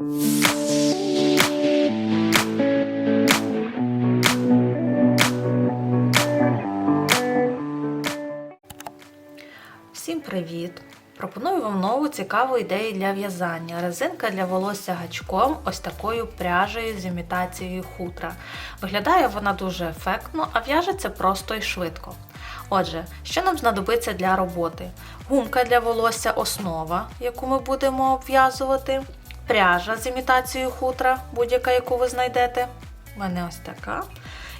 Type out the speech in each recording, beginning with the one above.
Всім привіт! Пропоную вам нову цікаву ідею для в'язання. Резинка для волосся гачком ось такою пряжею з імітацією хутра. Виглядає вона дуже ефектно, а в'яжеться просто і швидко. Отже, що нам знадобиться для роботи? Гумка для волосся основа, яку ми будемо обв'язувати, пряжа з імітацією хутра, будь-яка, яку ви знайдете. У мене ось така.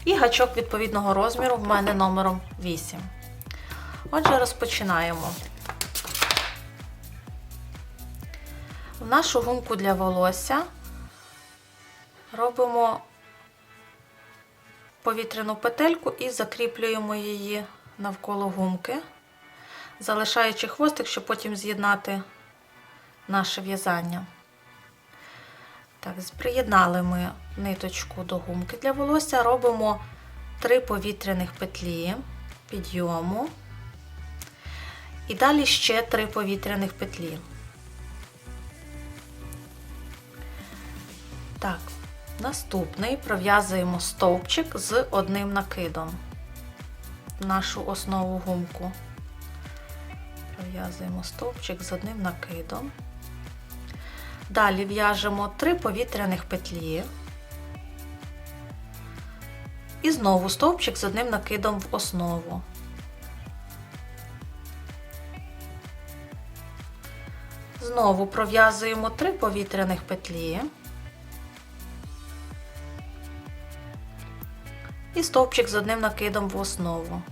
І гачок відповідного розміру в мене номером 8. Отже, розпочинаємо. В нашу гумку для волосся робимо повітряну петельку і закріплюємо її навколо гумки, залишаючи хвостик, щоб потім з'єднати наше в'язання. Так, приєднали ми ниточку до гумки для волосся, робимо 3 повітряних петлі підйому. І далі ще 3 повітряних петлі. Так, наступний пров'язуємо стовпчик з одним накидом нашу основу гумку. Пров'язуємо стовпчик з одним накидом. Далі в'яжемо 3 повітряних петлі. І знову стовпчик з одним накидом в основу. Знову пров'язуємо 3 повітряних петлі. І стовпчик з одним накидом в основу.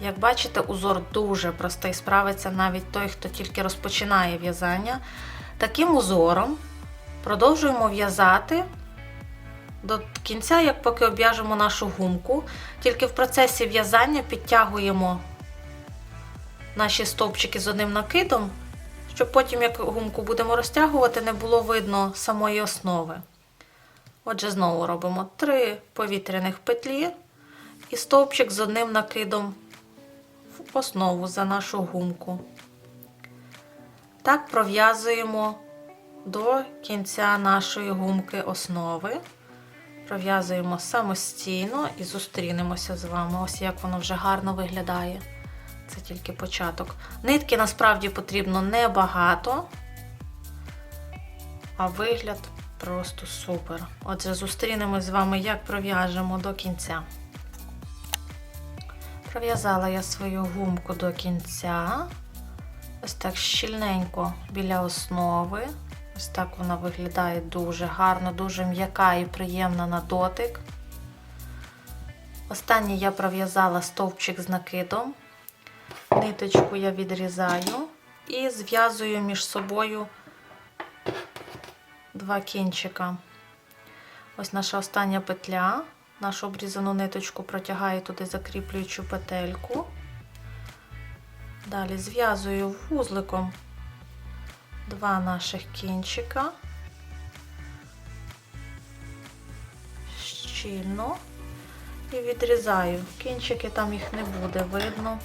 Як бачите, узор дуже простий, справиться навіть той, хто тільки розпочинає в'язання. Таким узором продовжуємо в'язати до кінця, як поки обв'яжемо нашу гумку. Тільки в процесі в'язання підтягуємо наші стовпчики з одним накидом, щоб потім, як гумку будемо розтягувати, не було видно самої основи. Отже, знову робимо 3 повітряних петлі і стовпчик з одним накидом в основу за нашу гумку. Так пров'язуємо до кінця нашої гумки основи. Пров'язуємо самостійно і зустрінемося з вами. Ось як воно вже гарно виглядає. Це тільки початок. Нитки насправді потрібно небагато, а вигляд просто супер. Отже, зустрінемось з вами, як пров'яжемо до кінця. Пров'язала я свою гумку до кінця. Ось так щільненько біля основи. Ось так вона виглядає дуже гарно, дуже м'яка і приємна на дотик. Останній я пров'язала стовпчик з накидом. Ниточку я відрізаю і зв'язую між собою два кінчика. Ось наша остання петля. Нашу обрізану ниточку протягаю туди закріплюючу петельку. Далі зв'язую вузликом два наших кінчика, щільно і відрізаю. Кінчики там їх не буде видно.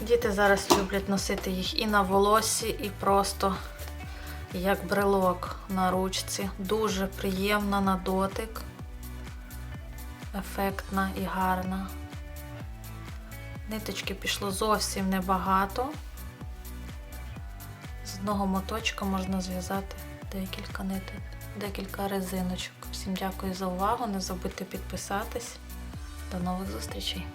Діти зараз люблять носити їх і на волосі, і просто як брелок на ручці. Дуже приємна на дотик, ефектна і гарна. Ниточки пішло зовсім небагато. З одного моточка можна зв'язати декілька ниток, декілька резиночок. Всім дякую за увагу. Не забудьте підписатись. До нових зустрічей!